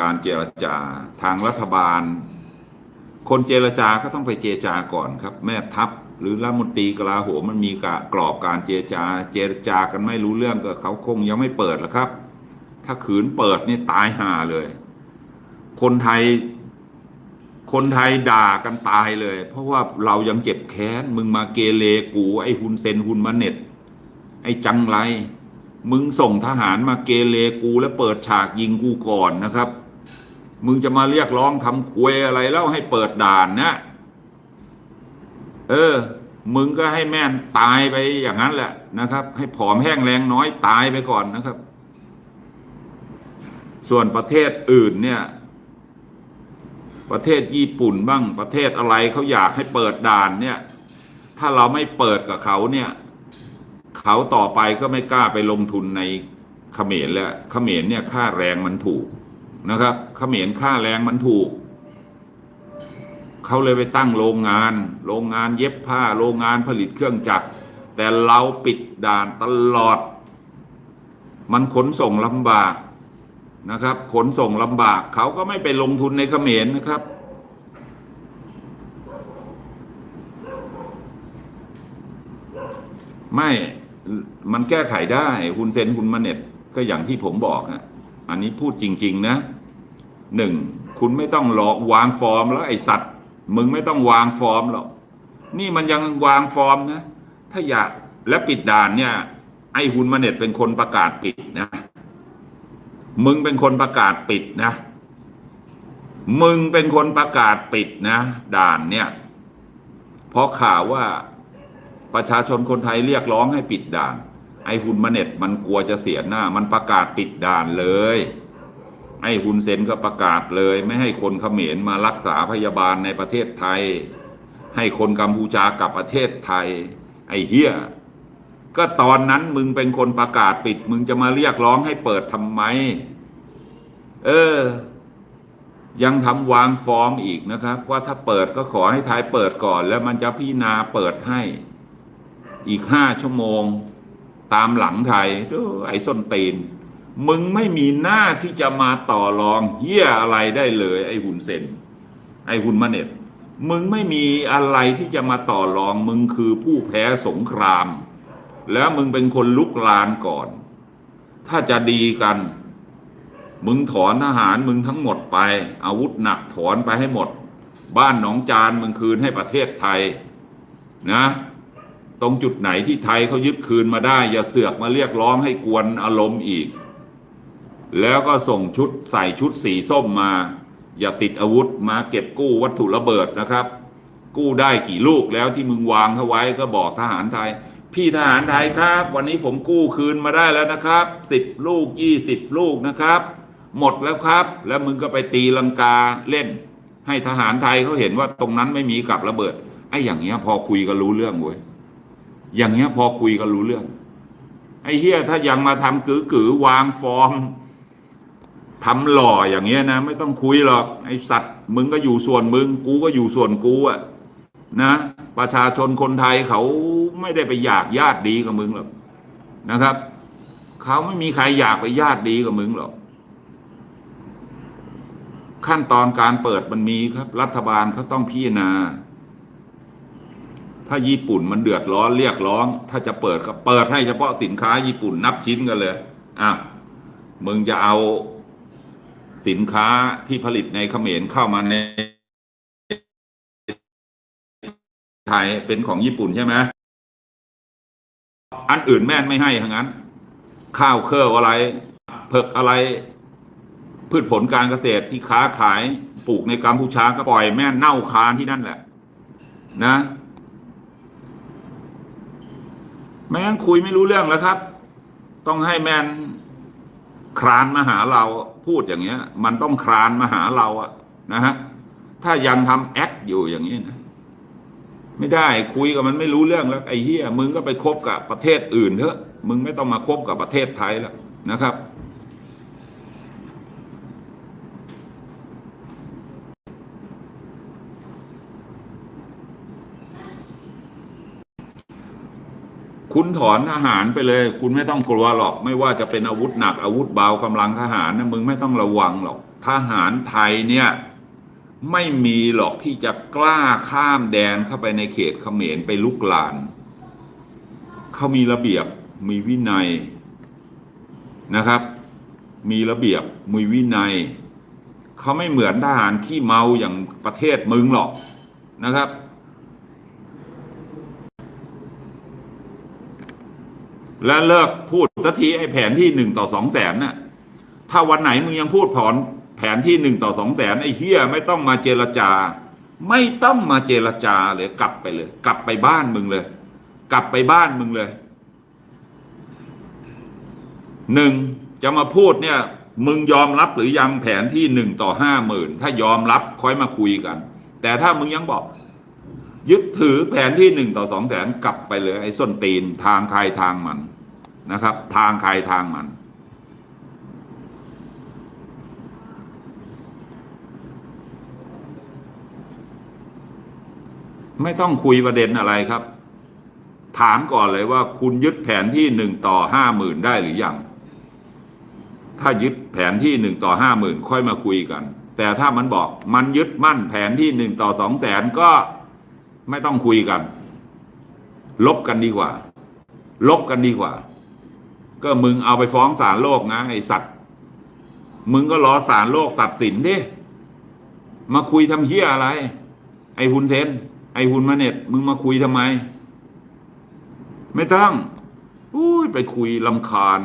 การเจรจาทางรัฐบาล คนเจรจาก็ต้องไปเจรจาก่อนครับ แม่ทัพหรือรัฐมนตรีกลาโหมมันมีกรอบการเจรจา เจรจากันไม่รู้เรื่องก็เขาคงยังไม่เปิดหรอกครับ ถ้าขืนเปิดนี่ตายห่าเลย คนไทยคนไทยด่ากันตายเลย เพราะว่าเรายังเจ็บแค้น มึงมาเกเรกูไอ้ฮุนเซนฮุนมาเน็ต ไอ้จังไร มึงส่งทหารมาเกเรกูแล้วเปิดฉากยิงกูก่อนนะครับ มึงจะมาเรียกร้องทำควยอะไรแล้วให้เปิดด่านนะเออ มึงก็ให้แม่นตายไปอย่างนั้นแหละนะครับ ให้ผอมแห้งแรงน้อยตายไปก่อนนะครับ ส่วนประเทศอื่นเนี่ยประเทศญี่ปุ่นบ้างประเทศอะไรเขาอยากให้เปิดด่านเนี่ย ถ้าเราไม่เปิดกับเขาเนี่ย เขาต่อไปก็ไม่กล้าไปลงทุนในเขมรแล้วเขมรเนี่ยค่าแรงมันถูก นะครับเขมรค่าแรงมันถูก เขาเลยไปตั้งโรงงาน โรงงานเย็บผ้า โรงงานผลิตเครื่องจักร แต่เราปิดด่านตลอด มันขนส่งลำบากนะครับ ขนส่งลำบาก เขาก็ไม่ไปลงทุนในเขมรนะครับ ไม่มันแก้ไขได้ฮุนเซนฮุนมาเน็ตก็อย่างที่ผมบอกฮะ อันนี้พูดจริง ๆ นะหนึ่งคุณไม่ต้องรอวางฟอร์มแล้วไอสัตว์ มึงไม่ต้องวางฟอร์มหรอกนี่มันยังวางฟอร์มนะ ถ้าอยากและปิดด่านเนี่ย ไอฮุนมาเน็ตเป็นคนประกาศปิดนะ มึงเป็นคนประกาศปิดนะ มึงเป็นคนประกาศปิดนะ ด่านเนี่ยเพราะข่าวว่าประชาชนคนไทยเรียกร้องให้ปิดด่าน ไอ้ฮุนมาเน็ตมันกลัวจะเสียหน้า มันประกาศปิดด่านเลย ไอ้ฮุนเซนก็ประกาศเลย ไม่ให้คนเขมรมารักษาพยาบาลในประเทศไทย ให้คนกัมพูชากลับประเทศไทย ไอ้เฮียก็ตอนนั้นมึงเป็นคนประกาศปิด มึงจะมาเรียกร้องให้เปิดทำไม เออ ยังทำวางฟอร์มอีกนะครับ ว่าถ้าเปิดก็ขอให้ไทยเปิดก่อน แล้วมันจะพิจารณาเปิดให้ อีกห้าชั่วโมง ตามหลังไทยดูไอ้ส้นตีน มึงไม่มีหน้าที่จะมาต่อรองเฮียอะไรได้เลย ไอ้หุนเซนไอ้หุนมาเน็ตมึงไม่มีอะไรที่จะมาต่อรอง มึงคือผู้แพ้สงคราม แล้วมึงเป็นคนลุกลานก่อน ถ้าจะดีกัน มึงถอนทหารมึงทั้งหมดไป อาวุธหนักถอนไปให้หมด บ้านหนองจานมึงคืนให้ประเทศไทย นะ ตรงจุดไหนที่ไทยเขายึดคืนมาได้ อย่าเสือกมาเรียกร้องให้กวนอารมณ์อีก แล้วก็ส่งชุดใส่ชุดสีส้มมา อย่าติดอาวุธมาเก็บกู้วัตถุระเบิดนะครับ กู้ได้กี่ลูกแล้วที่มึงวางเขาไว้ก็บอกทหารไทย พี่ทหารไทยครับ วันนี้ผมกู้คืนมาได้แล้วนะครับสิบลูกยี่สิบลูกนะครับ หมดแล้วครับ แล้วมึงก็ไปตีลังกาเล่น ให้ทหารไทยเขาเห็นว่าตรงนั้นไม่มีกับระเบิดไอ้อย่างเงี้ยพอคุยกันรู้เรื่องเว้ย อย่างเงี้ยพอคุยกันรู้เรื่อง ไอ้เฮียถ้ายังมาทำกือกือวางฟอร์มทำหล่ออย่างเงี้ยนะ ไม่ต้องคุยหรอกไอ้สัตว์มึงก็อยู่ส่วนมึง กูก็อยู่ส่วนกูอะนะ ประชาชนคนไทยเขาไม่ได้ไปอยากญาติดีกับมึงหรอกนะครับเขาไม่มีใครอยากไปญาติดีกับมึงหรอกขั้นตอนการเปิดมันมีครับ รัฐบาลเขาต้องพิจารณา ถ้าญี่ปุ่นมันเดือดร้อนเรียกร้อง ถ้าจะเปิดก็เปิดให้เฉพาะสินค้าญี่ปุ่นนับชิ้นกันเลยอะมึงจะเอาสินค้าที่ผลิตในเขมรเข้ามาในไทยเป็นของญี่ปุ่นใช่ไหมอันอื่นแม่นไม่ให้ทั้งนั้น ข้าวเครืออะไร เผือกอะไร พืชผลการเกษตรที่ค้าขายปลูกในกัมพูชาก็ปล่อยแม่นเน่าคานที่นั่นแหละ นะ แม่งคุยไม่รู้เรื่องแล้วครับ ต้องให้แมนครานมาหาเราพูดอย่างเงี้ย มันต้องครานมาหาเราอะนะฮะถ้ายังทำแอคอยู่อย่างนี้นะไม่ได้คุยกับมันไม่รู้เรื่องแล้วไอ้เฮียมึงก็ไปคบกับประเทศอื่นเถอะ มึงไม่ต้องมาคบกับประเทศไทยแล้วนะครับ คุณถอนทหารไปเลย คุณไม่ต้องกลัวหรอก ไม่ว่าจะเป็นอาวุธหนักอาวุธเบากำลังทหารนะมึงไม่ต้องระวังหรอก ทหารไทยเนี่ยไม่มีหรอกที่จะกล้าข้ามแดนเข้าไปในเขตเขมรไปลุกลาน เขามีระเบียบมีวินัยนะครับ มีระเบียบมีวินัย เขาไม่เหมือนทหารขี้เมาอย่างประเทศมึงหรอกนะครับ และเลิกพูดสักทีไอ้แผนที่หนึ่งต่อสองแสนน่ะ ถ้าวันไหนมึงยังพูดผ่อนแผนที่หนึ่งต่อสองแสนไอ้เฮียไม่ต้องมาเจรจา ไม่ต้องมาเจรจาเลยกลับไปเลย กลับไปบ้านมึงเลย กลับไปบ้านมึงเลยหนึ่งจะมาพูดเนี่ย มึงยอมรับหรือยังแผนที่หนึ่งต่อห้าหมื่นถ้ายอมรับค่อยมาคุยกัน แต่ถ้ามึงยังบอก ยึดถือแผนที่หนึ่งต่อสองแสนกลับไปเลย ไอ้ส้นตีนทางใครทางมันนะครับ ทางใครทางมัน ไม่ต้องคุยประเด็นอะไรครับ ถามก่อนเลยว่าคุณยึดแผนที่หนึ่งต่อห้าหมื่นได้หรือยัง ถ้ายึดแผนที่หนึ่งต่อห้าหมื่นค่อยมาคุยกัน แต่ถ้ามันบอกมันยึดมั่นแผนที่หนึ่งต่อสองแสนก็ ไม่ต้องคุยกัน ลบกันดีกว่า ลบกันดีกว่า ก็มึงเอาไปฟ้องศาลโลกนะไอสัตว์มึงก็รอศาลโลกตัดสินดิมาคุยทำเฮียอะไร ไอหุนเซนไอหุนมาเน็ตมึงมาคุยทำไม ไม่ต้องอุ้ยไปคุยลำคาญ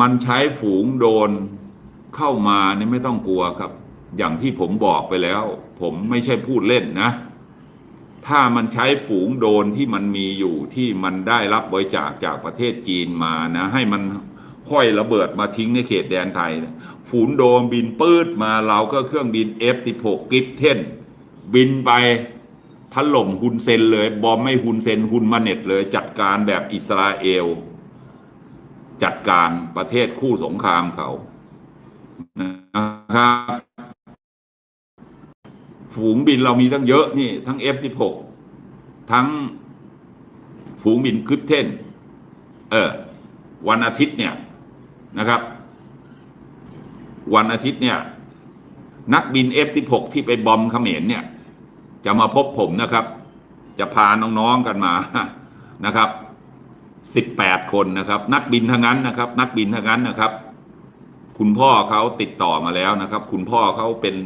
มันใช้ฝูงโดน เข้ามาเนี่ยไม่ต้องกลัวครับ อย่างที่ผมบอกไปแล้ว ผมไม่ใช่พูดเล่นนะ ถ้ามันใช้ฝูงโดรนที่มันมีอยู่ที่มันได้รับบริจาคจากประเทศจีนมานะ ให้มันห้อยระเบิดมาทิ้งในเขตแดนไทยนะฝูงโดรนบินปืดมาเราก็เครื่องบิน F16 กิฟเทนบินไปถล่มฮุนเซนเลย บอมไม่ฮุนเซนฮุนมาเน็ตเลย จัดการแบบอิสราเอล จัดการประเทศคู่สงครามเขา นะครับฝูงบินเรามีตั้งเยอะนี่ ทั้ง F16 ทั้งฝูงบินคึดเทนเออวันอาทิตย์เนี่ยนะครับ วันอาทิตย์เนี่ย นักบิน F16 ที่ไปบอมเขมรเนี่ย จะมาพบผมนะครับ จะพาน้องๆกันมานะครับสิบแปดคนนะครับ นักบินทั้งนั้นนะครับ นักบินทั้งนั้นนะครับ คุณพ่อเขาติดต่อมาแล้วนะครับ คุณพ่อเขาเป็น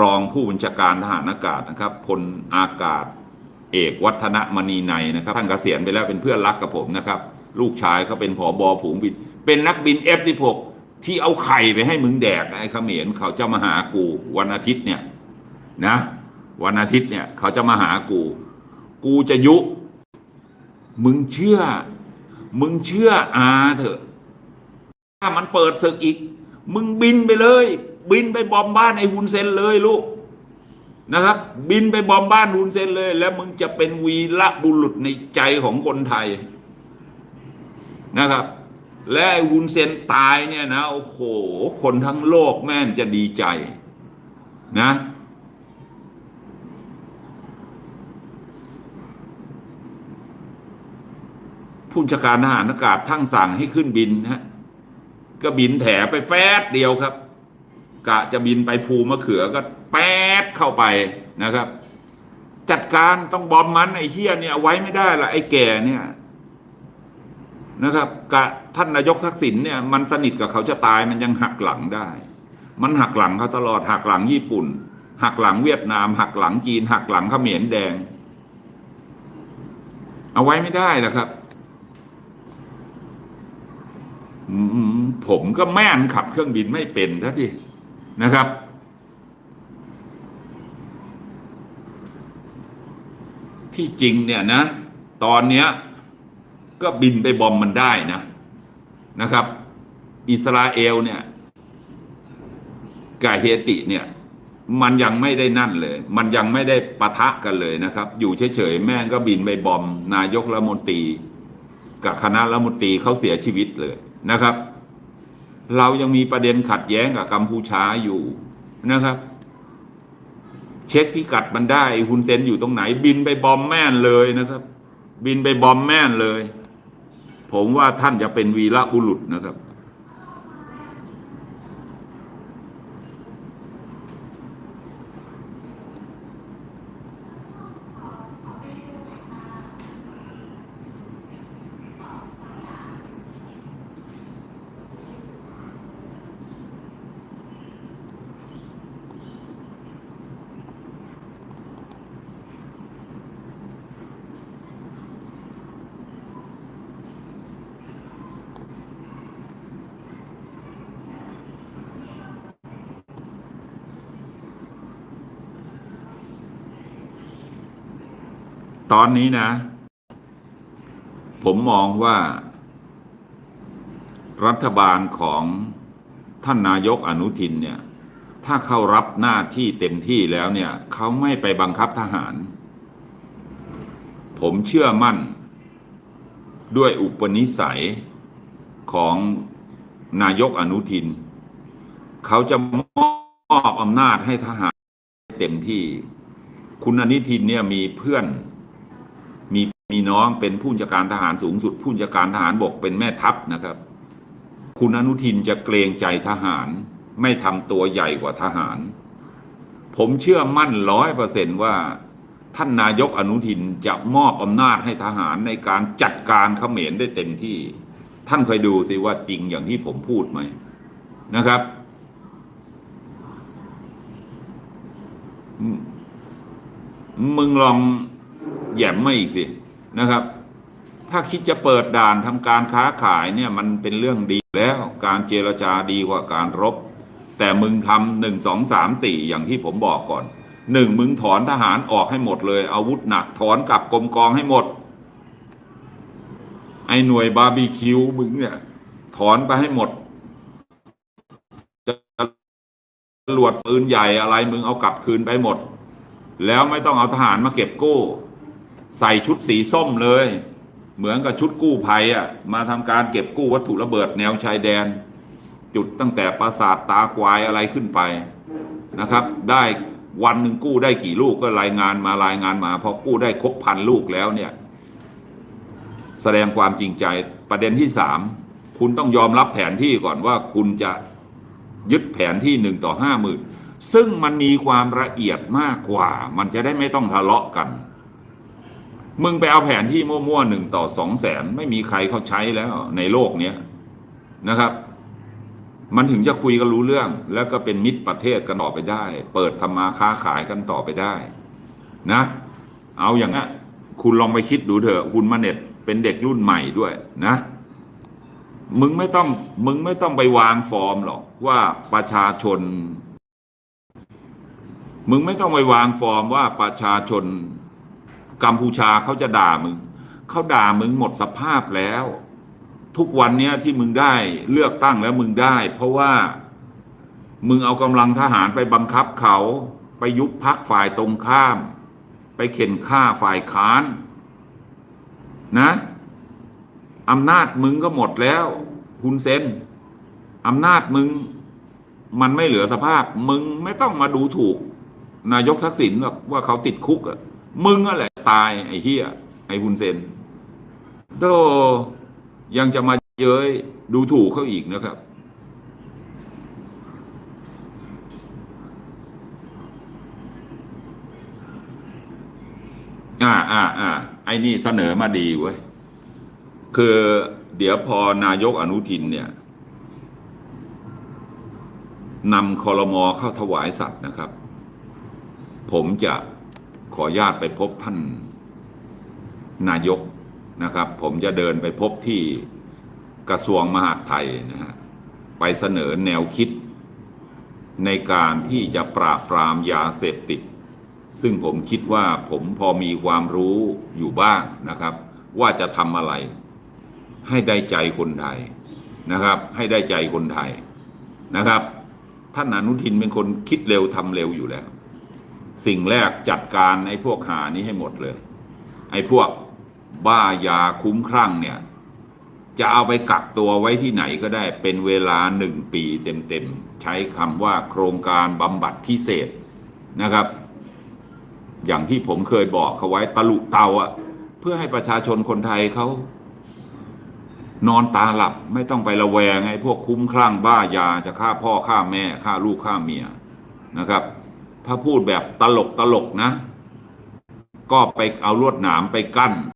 รองผู้บัญชาการทหารอากาศนะครับพลอากาศเอกวัฒนมณีในนะครับท่านเกษียณไปแล้วเป็นเพื่อนรักกับผมนะครับ ลูกชายเขาเป็นผอบอฝูงบิน เป็นนักบิน F16 ที่เอาไข่ไปให้มึงแดกไอ้เขมรเขาจะมาหากูวันอาทิตย์เนี่ยนะวันอาทิตย์เนี่ยเขาจะมาหากู กูจะยุ มึงเชื่อ มึงเชื่ออาเถอะามันเปิดศึกอีก มึงบินไปเลย บินไปบอมบ้านไอ้ฮุนเซนเลยลูกนะครับ บินไปบอมบ้านฮุนเซนเลย แล้วมึงจะเป็นวีละบุรุษในใจของคนไทยนะครับ และไอ้ฮุนเซนตายเนี่ยนะโอ้โห คนทั้งโลกแม่นจะดีใจนะผู้บัญชาการทหารอากาศทั้งสั่งให้ขึ้นบินฮะ ก็บินแถไปแฟดเดียวครับ กะจะบินไปภูมะเขือก็แป๊ดเข้าไปนะครับ จัดการต้องบอมมันไอ้เฮียเนี่ยไว้ไม่ได้ละไอ้แก่เนี่ยนะครับกะท่านนายกทักษิณเนี่ยมันสนิทกับเขาจะตายมันยังหักหลังได้ มันหักหลังเขาตลอดหักหลังญี่ปุ่น หักหลังเวียดนาม หักหลังจีน หักหลังเขมรแดง เอาไว้ไม่ได้ล้วครับ อืม ผมก็แม่นขับเครื่องบินไม่เป็นท่าที่นะครับ ที่จริงเนี่ยนะ ตอนเนี้ย ก็บินไปบอมมันได้นะนะครับ อิสราเอลเนี่ยกับเฮติเนี่ย มันยังไม่ได้นั่นเลย มันยังไม่ได้ปะทะกันเลยนะครับ อยู่เฉยๆแม่งก็บินไปบอม นายกรัฐมนตรี กับคณะรัฐมนตรีเขาเสียชีวิตเลย นะครับ เรายังมีประเด็นขัดแย้งกับกัมพูชาอยู่นะครับ เช็คพิกัดมันได้ฮุนเซนอยู่ตรงไหน บินไปบอมแม่นเลยนะครับ บินไปบอมแม่นเลย ผมว่าท่านจะเป็นวีระบุรุษนะครับ ตอนนี้นะ ผมมองว่า รัฐบาลของท่านนายกอนุทินเนี่ย ถ้าเขารับหน้าที่เต็มที่แล้วเนี่ย เขาไม่ไปบังคับทหาร ผมเชื่อมั่น ด้วยอุปนิสัยของนายกอนุทิน เขาจะมอบอำนาจให้ทหารเต็มที่ คุณอนุทินเนี่ยมีเพื่อน มีน้องเป็นผู้บัญชาการทหารสูงสุด ผู้บัญชาการทหารบกเป็นแม่ทัพนะครับ คุณอนุทินจะเกรงใจทหาร ไม่ทำตัวใหญ่กว่าทหาร ผมเชื่อมั่นร้อยเปอร์เซนว่า ท่านนายกอนุทินจะมอบอำนาจให้ทหารในการจัดการเขมรได้เต็มที่ ท่านคอยดูสิว่าจริงอย่างที่ผมพูดไหมนะครับมึงลองแหย่มไมาอีกสิ นะครับ ถ้าคิดจะเปิดด่านทำการค้าขายเนี่ยมันเป็นเรื่องดีแล้วการเจรจาดีกว่าการรบ แต่มึงทำหนึ่งสองสามสี่อย่างที่ผมบอกก่อนหนึ่งมึงถอนทหารออกให้หมดเลย อาวุธหนักถอนกลับกรมกองให้หมด ไอ้หน่วยบาร์บีคิวมึงเนี่ยถอนไปให้หมดจรวดปืนใหญ่อะไรมึงเอากลับคืนไปหมด แล้วไม่ต้องเอาทหารมาเก็บกู้ ใส่ชุดสีส้มเลย เหมือนกับชุดกู้ภัยอะมาทำการเก็บกู้วัตถุระเบิดแนวชายแดน จุดตั้งแต่ปราสาทตาควายอะไรขึ้นไปนะครับ ได้วันหนึ่งกู้ได้กี่ลูกก็รายงานมารายงานมาพอกู้ได้ครบพันลูกแล้วเนี่ย แสดงความจริงใจประเด็นที่สามคุณต้องยอมรับแผนที่ก่อนว่าคุณจะยึดแผนที่หนึ่งต่อห้าหมื่นซึ่งมันมีความละเอียดมากกว่า มันจะได้ไม่ต้องทะเลาะกัน มึงไปเอาแผนที่มั่วๆหนึ่งต่อสองแสนไม่มีใครเขาใช้แล้วในโลกเนี้ยนะครับ มันถึงจะคุยกันรู้เรื่อง แล้วก็เป็นมิตรประเทศกันต่อไปได้ เปิดทำมาค้าขายกันต่อไปได้ นะ เอาอย่างนี้นคุณลองไปคิดดูเถอะคุณมาเน็ตเป็นเด็กรุ่นใหม่ด้วยนะ มึงไม่ต้อง มึงไม่ต้องไปวางฟอร์มหรอกว่าประชาชน มึงไม่ต้องไปวางฟอร์มว่าประชาชน กัมพูชาเขาจะด่ามึงเขาด่ามึงหมดสภาพแล้ว ทุกวันเนี้ยที่มึงได้เลือกตั้งแล้วมึงได้ เพราะว่ามึงเอากำลังทหารไปบังคับเขา ไปยุบพักฝ่ายตรงข้าม ไปเข็นฆ่าฝ่ายค้านนะอำนาจมึงก็หมดแล้วคุณเซนอำนาจมึง มันไม่เหลือสภาพ มึงไม่ต้องมาดูถูก นายกทักษิณหรอกว่าเขาติดคุกอะ มึงนั่นแหละ ตายไอ้เฮียไอ้คุณเซนโตยังจะมาเย้ยดูถูกเขาอีกนะครับ อ่าอ่าอ่าไอ้นี่เสนอมาดีเว้ย คือเดี๋ยวพอนายกอนุทินเนี่ยนำคอรมอเข้าถวายสัตว์นะครับ ผมจะ ขออนุญาตไปพบท่านนายกนะครับ ผมจะเดินไปพบที่กระทรวงมหาดไทยนะฮะไปเสนอแนวคิดในการที่จะปราบปรามยาเสพติด ซึ่งผมคิดว่าผมพอมีความรู้อยู่บ้างนะครับ ว่าจะทำอะไร ให้ได้ใจคนไทยนะครับ ให้ได้ใจคนไทยนะครับ ท่านอนุทินเป็นคนคิดเร็วทำเร็วอยู่แล้ว สิ่งแรกจัดการไอ้พวกหานี้ให้หมดเลย ไอ้พวกบ้ายาคุ้มครั่งเนี่ย จะเอาไปกักตัวไว้ที่ไหนก็ได้เป็นเวลาหนึ่งปีเต็มๆ ใช้คำว่าโครงการบำบัดพิเศษนะครับ อย่างที่ผมเคยบอกเขาไว้ตะลุเตาอะเพื่อให้ประชาชนคนไทยเขานอนตาหลับไม่ต้องไประแวงไอ้พวกคุ้มคลั่งบ้ายาจะฆ่าพ่อฆ่าแม่ฆ่าลูกฆ่าเมียนะครับ ถ้าพูดแบบตลกตลกนะ ก็ไปเอาลวดหนามไปกั้น